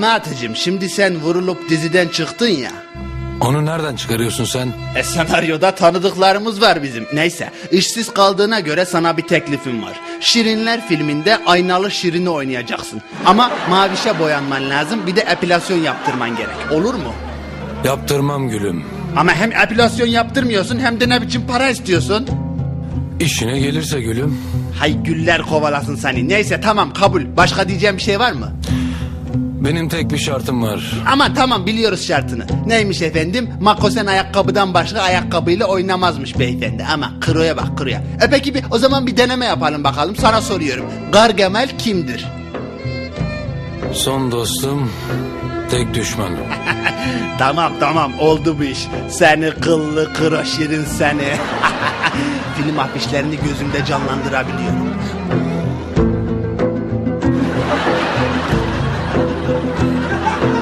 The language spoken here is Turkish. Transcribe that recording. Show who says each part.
Speaker 1: Mehmet'cim şimdi sen vurulup diziden çıktın ya.
Speaker 2: Onu nereden çıkarıyorsun sen?
Speaker 1: E senaryoda tanıdıklarımız var bizim. Neyse işsiz kaldığına göre sana bir teklifim var. Şirinler filminde aynalı Şirin'i oynayacaksın. Ama mavişe boyanman lazım bir de epilasyon yaptırman gerek. Olur mu?
Speaker 2: Yaptırmam gülüm.
Speaker 1: Ama hem epilasyon yaptırmıyorsun hem de ne biçim para istiyorsun?
Speaker 2: İşine gelirse gülüm.
Speaker 1: Hay güller kovalasın seni. Neyse tamam kabul. Başka diyeceğim bir şey var mı?
Speaker 2: Benim tek bir şartım var.
Speaker 1: Ama tamam biliyoruz şartını. Neymiş efendim? Makosen ayakkabıdan başka ayakkabıyla oynamazmış beyefendi. Ama kroya bak kroya. E peki bir, o zaman bir deneme yapalım bakalım. Sana soruyorum. Gargamel kimdir?
Speaker 2: Son dostum, tek düşmanım.
Speaker 1: Tamam tamam oldu bu iş. Seni kıllı şirin seni. Film afişlerini gözümde canlandırabiliyorum. Thank you.